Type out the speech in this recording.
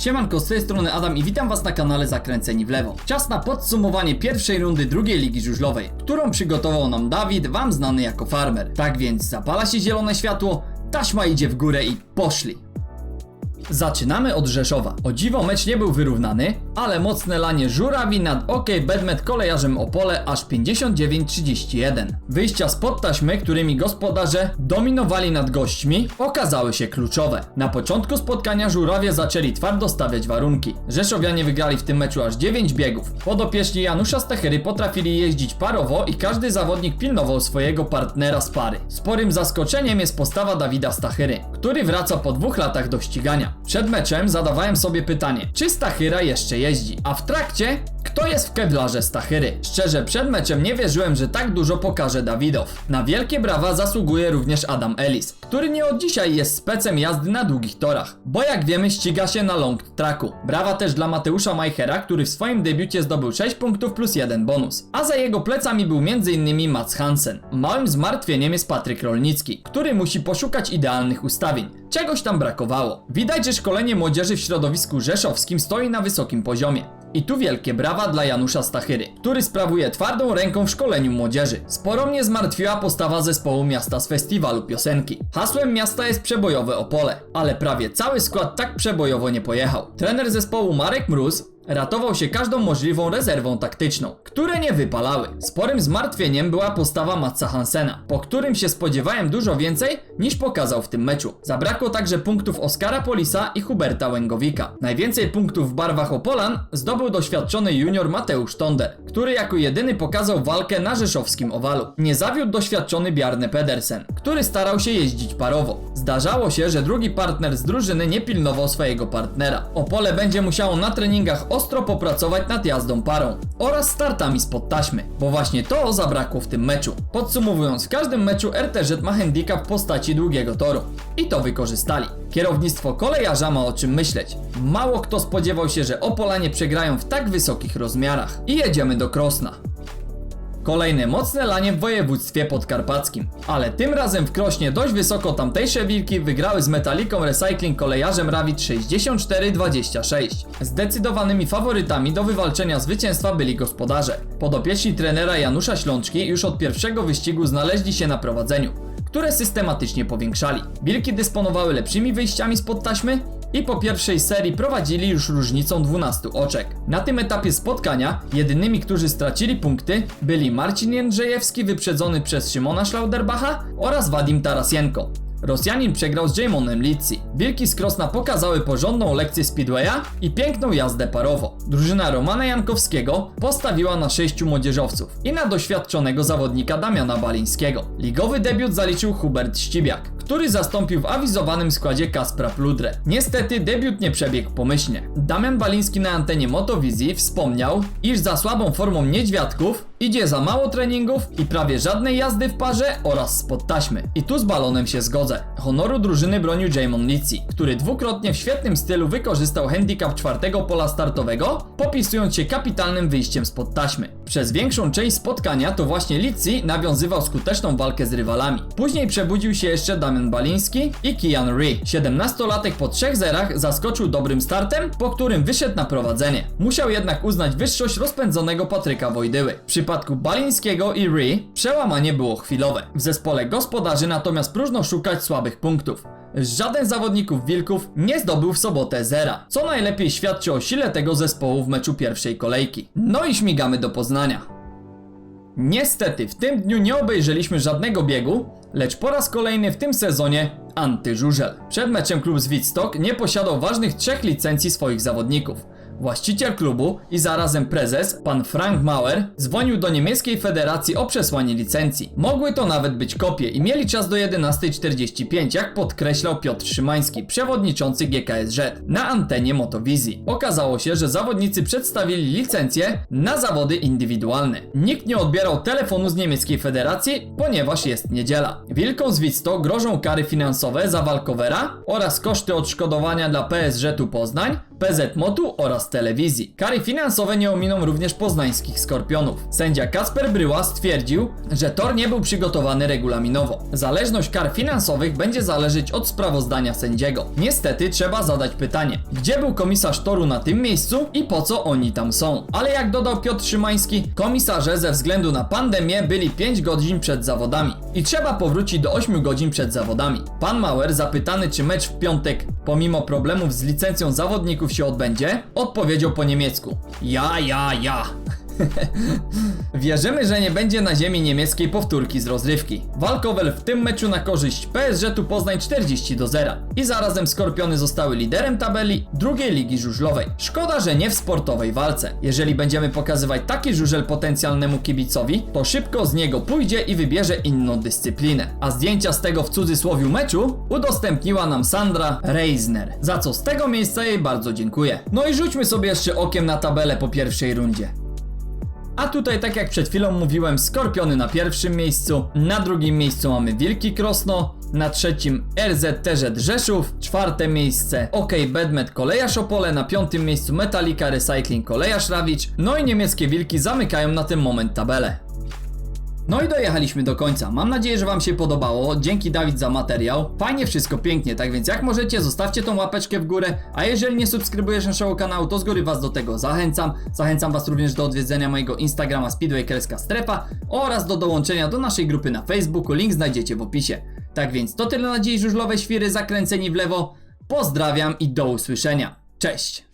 Siemanko, z tej strony Adam i witam was na kanale Zakręceni w lewo. Czas na podsumowanie pierwszej rundy drugiej ligi żużlowej, którą przygotował nam Dawid, wam znany jako farmer. Tak więc zapala się zielone światło, taśma idzie w górę i poszli. Zaczynamy od Rzeszowa. O dziwo mecz nie był wyrównany, ale mocne lanie żurawi nad OK Bedmet kolejarzem Opole aż 59-31. Wyjścia spod taśmy, którymi gospodarze dominowali nad gośćmi, okazały się kluczowe. Na początku spotkania żurawie zaczęli twardo stawiać warunki. Rzeszowianie wygrali w tym meczu aż 9 biegów. Podopieczni Janusza Stechery potrafili jeździć parowo i każdy zawodnik pilnował swojego partnera z pary. Sporym zaskoczeniem jest postawa Dawida Stachyry, który wraca po dwóch latach do ścigania. Przed meczem zadawałem sobie pytanie, czy Stachyra jeszcze jeździ, a w trakcie, kto jest w kewlarze Stachyry? Szczerze, przed meczem nie wierzyłem, że tak dużo pokaże Dawidow. Na wielkie brawa zasługuje również Adam Ellis, który nie od dzisiaj jest specem jazdy na długich torach, bo jak wiemy ściga się na long tracku. Brawa też dla Mateusza Majchera, który w swoim debiucie zdobył 6 punktów plus 1 bonus. A za jego plecami był m.in. Mats Hansen. Małym zmartwieniem jest Patryk Rolnicki, który musi poszukać idealnych ustawień. Czegoś tam brakowało. Widać, że szkolenie młodzieży w środowisku rzeszowskim stoi na wysokim poziomie. I tu wielkie brawa dla Janusza Stachyry, który sprawuje twardą ręką w szkoleniu młodzieży. Sporo mnie zmartwiła postawa zespołu miasta z festiwalu piosenki. Hasłem miasta jest przebojowe Opole, ale prawie cały skład tak przebojowo nie pojechał. Trener zespołu Marek Mróz ratował się każdą możliwą rezerwą taktyczną, które nie wypalały. Sporym zmartwieniem była postawa Matsa Hansena, po którym się spodziewałem dużo więcej niż pokazał w tym meczu. Zabrakło także punktów Oskara Polisa i Huberta Łęgowika. Najwięcej punktów w barwach Opolan zdobył doświadczony junior Mateusz Tonder, który jako jedyny pokazał walkę na rzeszowskim owalu. Nie zawiódł doświadczony Bjarne Pedersen, który starał się jeździć parowo. Zdarzało się, że drugi partner z drużyny nie pilnował swojego partnera. Opole będzie musiało na treningach ostro popracować nad jazdą parą oraz startami spod taśmy, bo właśnie to zabrakło w tym meczu. Podsumowując, w każdym meczu RTZ ma handicap w postaci długiego toru i to wykorzystali. Kierownictwo kolejarza ma o czym myśleć. Mało kto spodziewał się, że Opolanie przegrają w tak wysokich rozmiarach. I jedziemy do Krosna. Kolejne mocne lanie w województwie podkarpackim. Ale tym razem w Krośnie dość wysoko tamtejsze wilki wygrały z Metaliką Recycling kolejarzem Rawit 64-26. Zdecydowanymi faworytami do wywalczenia zwycięstwa byli gospodarze. Podopieczni trenera Janusza Ślączki już od pierwszego wyścigu znaleźli się na prowadzeniu, które systematycznie powiększali. Wilki dysponowały lepszymi wyjściami spod taśmy, i po pierwszej serii prowadzili już różnicą 12 oczek. Na tym etapie spotkania jedynymi, którzy stracili punkty byli Marcin Jędrzejewski wyprzedzony przez Szymona Schlauderbacha oraz Wadim Tarasienko. Rosjanin przegrał z Jamonem Litsi. Wilki z Krosna pokazały porządną lekcję speedwaya i piękną jazdę parowo. Drużyna Romana Jankowskiego postawiła na sześciu młodzieżowców i na doświadczonego zawodnika Damiana Balińskiego. Ligowy debiut zaliczył Hubert Ścibiak, który zastąpił w awizowanym składzie Kaspra Pludrę. Niestety debiut nie przebiegł pomyślnie. Damian Baliński na antenie Motowizji wspomniał, iż za słabą formą niedźwiadków idzie za mało treningów i prawie żadnej jazdy w parze oraz spod taśmy. I tu z balonem się zgodzę. Honoru drużyny bronił Jamon Litsi, który dwukrotnie w świetnym stylu wykorzystał handicap czwartego pola startowego, popisując się kapitalnym wyjściem spod taśmy. Przez większą część spotkania to właśnie Litsi nawiązywał skuteczną walkę z rywalami. Później przebudził się jeszcze Damian Baliński i Kian Ree. 17-latek po trzech zerach zaskoczył dobrym startem, po którym wyszedł na prowadzenie. Musiał jednak uznać wyższość rozpędzonego Patryka Wojdyły. W przypadku Balińskiego i Ree przełamanie było chwilowe. W zespole gospodarzy natomiast próżno szukać słabych punktów. Żaden z zawodników Wilków nie zdobył w sobotę zera, co najlepiej świadczy o sile tego zespołu w meczu pierwszej kolejki. No i śmigamy do Poznania. Niestety, w tym dniu nie obejrzeliśmy żadnego biegu, lecz po raz kolejny w tym sezonie antyżużel. Przed meczem klub z Wittstock nie posiadał ważnych trzech licencji swoich zawodników. Właściciel klubu i zarazem prezes, pan Frank Mauer, dzwonił do niemieckiej federacji o przesłanie licencji. Mogły to nawet być kopie i mieli czas do 11.45, jak podkreślał Piotr Szymański, przewodniczący GKSZ, na antenie Motowizji. Okazało się, że zawodnicy przedstawili licencje na zawody indywidualne. Nikt nie odbierał telefonu z niemieckiej federacji, ponieważ jest niedziela. Wilkom z Witsto grożą kary finansowe za walkowera oraz koszty odszkodowania dla PSŻ tu Poznań, PZ Motu oraz telewizji. Kary finansowe nie ominą również poznańskich Skorpionów. Sędzia Kasper Bryła stwierdził, że tor nie był przygotowany regulaminowo. Zależność kar finansowych będzie zależeć od sprawozdania sędziego. Niestety trzeba zadać pytanie, gdzie był komisarz toru na tym miejscu i po co oni tam są? Ale jak dodał Piotr Szymański, komisarze ze względu na pandemię byli 5 godzin przed zawodami i trzeba powrócić do 8 godzin przed zawodami. Pan Mauer zapytany czy mecz w piątek pomimo problemów z licencją zawodników się odbędzie, odpowiedział po niemiecku. Ja, ja, ja. Wierzymy, że nie będzie na ziemi niemieckiej powtórki z rozrywki. Walkowel w tym meczu na korzyść PSG tu Poznań 40 do 0. I zarazem Skorpiony zostały liderem tabeli drugiej ligi żużlowej. Szkoda, że nie w sportowej walce. Jeżeli będziemy pokazywać taki żużel potencjalnemu kibicowi, to szybko z niego pójdzie i wybierze inną dyscyplinę. A zdjęcia z tego w cudzysłowiu meczu udostępniła nam Sandra Reisner, za co z tego miejsca jej bardzo dziękuję. No i rzućmy sobie jeszcze okiem na tabelę po pierwszej rundzie. A tutaj, tak jak przed chwilą mówiłem, Skorpiony na pierwszym miejscu, na drugim miejscu mamy Wilki Krosno, na trzecim RZTZ Rzeszów, czwarte miejsce OK Bedmet Kolejarz Opole, na piątym miejscu Metallica Recycling Kolejarz Rawicz, no i niemieckie Wilki zamykają na ten moment tabelę. No i dojechaliśmy do końca. Mam nadzieję, że Wam się podobało. Dzięki Dawid za materiał. Fajnie, wszystko pięknie, tak więc jak możecie, zostawcie tą łapeczkę w górę. A jeżeli nie subskrybujesz naszego kanału, to z góry Was do tego zachęcam. Zachęcam Was również do odwiedzenia mojego Instagrama Speedway Kreska Strefa oraz do dołączenia do naszej grupy na Facebooku. Link znajdziecie w opisie. Tak więc to tyle na dziś żużlowe świry zakręceni w lewo. Pozdrawiam i do usłyszenia. Cześć!